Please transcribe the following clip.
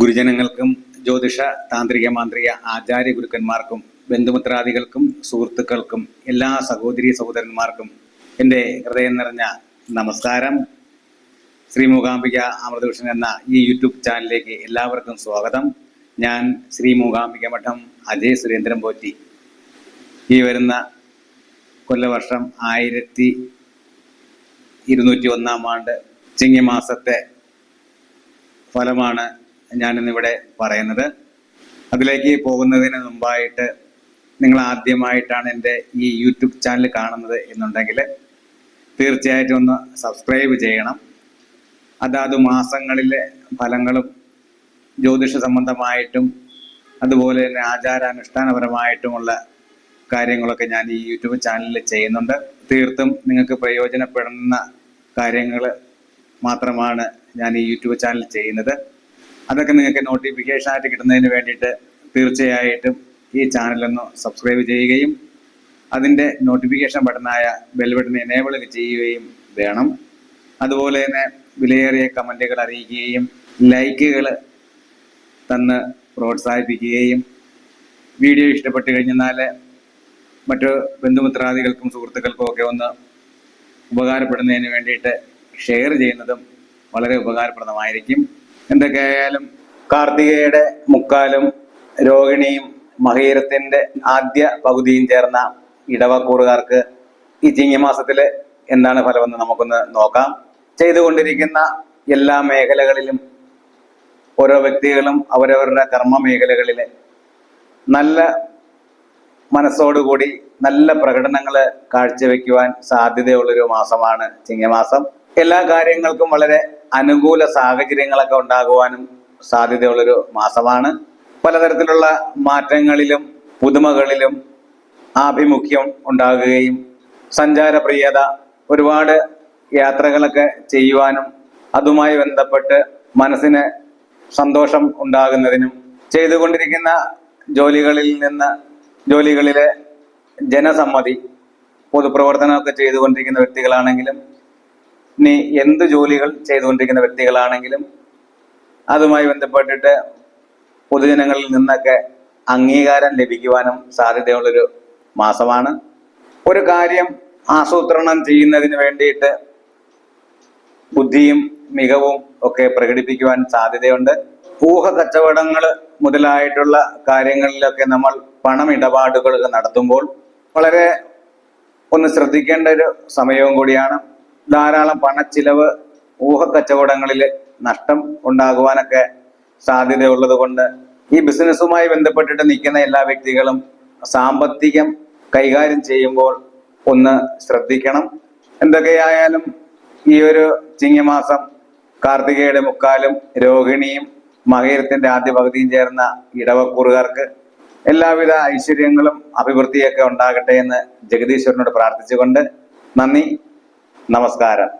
പൊതുജനങ്ങൾക്കും ജ്യോതിഷ താന്ത്രിക മാന്ത്രിക ആചാര്യ ഗുരുക്കന്മാർക്കും ബന്ധുമിത്രാദികൾക്കും സുഹൃത്തുക്കൾക്കും എല്ലാ സഹോദരി സഹോദരന്മാർക്കും എന്റെ ഹൃദയം നിറഞ്ഞ നമസ്കാരം. ശ്രീ മൂകാംബിക അമൃതകൃഷ്ണൻ എന്ന ഈ യൂട്യൂബ് ചാനലിലേക്ക് എല്ലാവർക്കും സ്വാഗതം. ഞാൻ ശ്രീ മൂകാംബിക മഠം അജയ് സുരേന്ദ്രൻ പോറ്റി. ഈ വരുന്ന കൊല്ലവർഷം ആയിരത്തി ഇരുന്നൂറ്റി ഒന്നാം ആണ്ട് ചിങ്ങമാസത്തെ ഫലമാണ് ഞാനിന്നിവിടെ പറയുന്നത്. അതിലേക്ക് പോകുന്നതിന് മുമ്പായിട്ട് നിങ്ങൾ ആദ്യമായിട്ടാണ് എന്റെ ഈ യൂട്യൂബ് ചാനൽ കാണുന്നത് എന്നുണ്ടെങ്കിൽ തീർച്ചയായിട്ടും ഒന്ന് സബ്സ്ക്രൈബ് ചെയ്യണം. അതാത് മാസങ്ങളിലെ ഫലങ്ങളും ജ്യോതിഷ സംബന്ധമായിട്ടും അതുപോലെ തന്നെ ആചാരാനുഷ്ഠാനപരമായിട്ടുമുള്ള കാര്യങ്ങളൊക്കെ ഞാൻ ഈ യൂട്യൂബ് ചാനലിൽ ചെയ്യുന്നുണ്ട്. തീർത്തും നിങ്ങൾക്ക് പ്രയോജനപ്പെടുന്ന കാര്യങ്ങൾ മാത്രമാണ് ഞാൻ ഈ യൂട്യൂബ് ചാനൽ ചെയ്യുന്നത്. അതൊക്കെ നിങ്ങൾക്ക് നോട്ടിഫിക്കേഷൻ ആയിട്ട് കിട്ടുന്നതിന് വേണ്ടിയിട്ട് തീർച്ചയായിട്ടും ഈ ചാനലൊന്ന് സബ്സ്ക്രൈബ് ചെയ്യുകയും അതിന്റെ നോട്ടിഫിക്കേഷൻ ബട്ടണായ ബെൽ ബട്ടൺ എനേബിൾ ചെയ്യുകയും വേണം. അതുപോലെ തന്നെ വിലയേറിയ കമന്റുകൾ അറിയിക്കുകയും ലൈക്കുകൾ തന്ന് പ്രോത്സാഹിപ്പിക്കുകയും വീഡിയോ ഇഷ്ടപ്പെട്ട് കഴിഞ്ഞാൽ മറ്റു ബന്ധുമിത്രാദികൾക്കും സുഹൃത്തുക്കൾക്കും ഒക്കെ ഒന്ന് ഉപകാരപ്പെടുന്നതിന് വേണ്ടിയിട്ട് ഷെയർ ചെയ്യുന്നതും വളരെ ഉപകാരപ്രദമായിരിക്കും. എന്തൊക്കെയായാലും കാർത്തികയുടെ മുക്കാലും രോഹിണിയും മഹീരത്തിന്റെ ആദ്യ പകുതിയും ചേർന്ന ഇടവക്കൂറുകാർക്ക് ഈ ചിങ്ങമാസത്തിൽ എന്താണ് ഫലമെന്ന് നമുക്കൊന്ന് നോക്കാം. ചെയ്തുകൊണ്ടിരിക്കുന്ന എല്ലാ മേഖലകളിലും ഓരോ വ്യക്തികളും അവരവരുടെ കർമ്മ മേഖലകളിൽ നല്ല മനസ്സോടുകൂടി നല്ല പ്രകടനങ്ങൾ കാഴ്ചവെക്കുവാൻ സാധ്യതയുള്ളൊരു മാസമാണ് ചിങ്ങമാസം എല്ലാ കാര്യങ്ങൾക്കും വളരെ അനുകൂല സാഹചര്യങ്ങളൊക്കെ ഉണ്ടാകുവാനും സാധ്യതയുള്ളൊരു മാസമാണ്. പലതരത്തിലുള്ള മാറ്റങ്ങളിലും പുതുമകളിലും ആഭിമുഖ്യം ഉണ്ടാകുകയും സഞ്ചാരപ്രിയത ഒരുപാട് യാത്രകളൊക്കെ ചെയ്യുവാനും അതുമായി ബന്ധപ്പെട്ട് മനസ്സിന് സന്തോഷം ഉണ്ടാകുന്നതിനും ചെയ്തുകൊണ്ടിരിക്കുന്ന ജോലികളിൽ നിന്ന് ജോലികളിലെ ജനസമ്മതി പൊതുപ്രവർത്തനമൊക്കെ ചെയ്തുകൊണ്ടിരിക്കുന്ന വ്യക്തികളാണെങ്കിലും ഇനി എന്ത് ജോലികൾ ചെയ്തുകൊണ്ടിരിക്കുന്ന വ്യക്തികളാണെങ്കിലും അതുമായി ബന്ധപ്പെട്ടിട്ട് പൊതുജനങ്ങളിൽ നിന്നൊക്കെ അംഗീകാരം ലഭിക്കുവാനും സാധ്യതയുള്ളൊരു മാസമാണ്. ഒരു കാര്യം ആസൂത്രണം ചെയ്യുന്നതിന് വേണ്ടിയിട്ട് ബുദ്ധിയും മികവും ഒക്കെ പ്രകടിപ്പിക്കുവാൻ സാധ്യതയുണ്ട്. ഊഹ കച്ചവടങ്ങൾ മുതലായിട്ടുള്ള കാര്യങ്ങളിലൊക്കെ നമ്മൾ പണമിടപാടുകൾ നടത്തുമ്പോൾ വളരെ ഒന്ന് ശ്രദ്ധിക്കേണ്ട ഒരു സമയവും കൂടിയാണ്. ധാരാളം പണച്ചിലവ് ഊഹക്കച്ചവടങ്ങളിൽ നഷ്ടം ഉണ്ടാകുവാനൊക്കെ സാധ്യതയുള്ളത് കൊണ്ട് ഈ ബിസിനസ്സുമായി ബന്ധപ്പെട്ടിട്ട് നിൽക്കുന്ന എല്ലാ വ്യക്തികളും സാമ്പത്തികം കൈകാര്യം ചെയ്യുമ്പോൾ ഒന്ന് ശ്രദ്ധിക്കണം. എന്തൊക്കെയായാലും ഈ ഒരു ചിങ്ങമാസം കാർത്തികയുടെ മുക്കാലും രോഹിണിയും മകീരത്തിന്റെ ആദ്യ പകുതിയും ചേർന്ന ഇടവക്കൂറുകാർക്ക് എല്ലാവിധ ഐശ്വര്യങ്ങളും അഭിവൃദ്ധിയൊക്കെ ഉണ്ടാകട്ടെ എന്ന് ജഗദീശ്വരനോട് പ്രാർത്ഥിച്ചുകൊണ്ട് നന്ദി. നമസ്കാരം